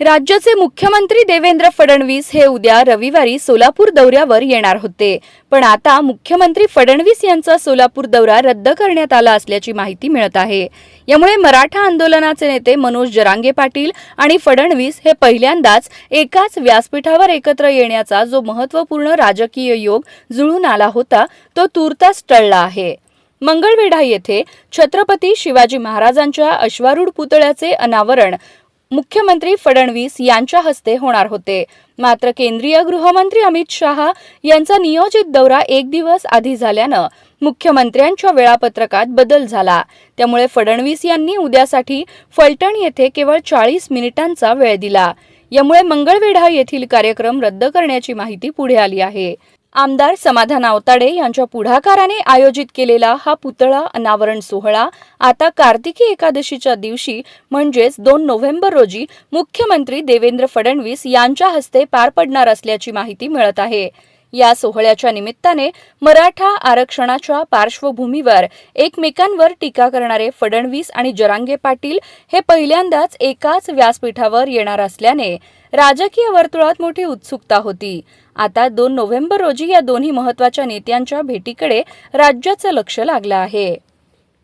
राज्याचे मुख्यमंत्री देवेंद्र फडणवीस हे उद्या रविवारी सोलापूर दौऱ्यावर येणार होते. पण आता मुख्यमंत्री फडणवीस यांचा सोलापूर दौरा रद्द करण्यात आला असल्याची माहिती मिळत आहे. यामुळे मराठा आंदोलनाचे नेते मनोज जरांगे पाटील आणि फडणवीस हे पहिल्यांदाच एकाच व्यासपीठावर एकत्र येण्याचा जो महत्त्वपूर्ण राजकीय योग जुळून आला होता तो तूर्तास टळला आहे. मंगळवेढा येथे छत्रपती शिवाजी महाराजांच्या अश्वारूढ पुतळ्याचे अनावरण मुख्यमंत्री फडणवीस यांच्या हस्ते होणार होते. मात्र केंद्रीय गृहमंत्री अमित शहा यांचा नियोजित दौरा एक दिवस आधी झाल्यानं मुख्यमंत्र्यांच्या वेळापत्रकात बदल झाला. त्यामुळे फडणवीस यांनी उद्यासाठी फलटण येथे केवळ चाळीस मिनिटांचा वेळ दिला. यामुळे मंगळवेढा येथील कार्यक्रम रद्द करण्याची माहिती पुढे आली आहे. आमदार समाधान आवताडे यांच्या पुढाकाराने आयोजित केलेला हा पुतळा अनावरण सोहळा आता कार्तिकी एकादशीच्या दिवशी म्हणजेच दोन नोव्हेंबर रोजी मुख्यमंत्री देवेंद्र फडणवीस यांच्या हस्ते पार पडणार असल्याची माहिती मिळत आहे. या सोहळ्याच्या निमित्ताने मराठा आरक्षणाच्या पार्श्वभूमीवर एकमेकांवर टीका करणारे फडणवीस आणि जरांगे पाटील हे पहिल्यांदाच एकाच व्यासपीठावर येणार असल्याने राजकीय वर्तुळात मोठी उत्सुकता होती. आता दोन नोव्हेंबर रोजी या दोन्ही महत्त्वाच्या नेत्यांच्या भेटीकडे राज्याचं लक्ष लागलं आहे.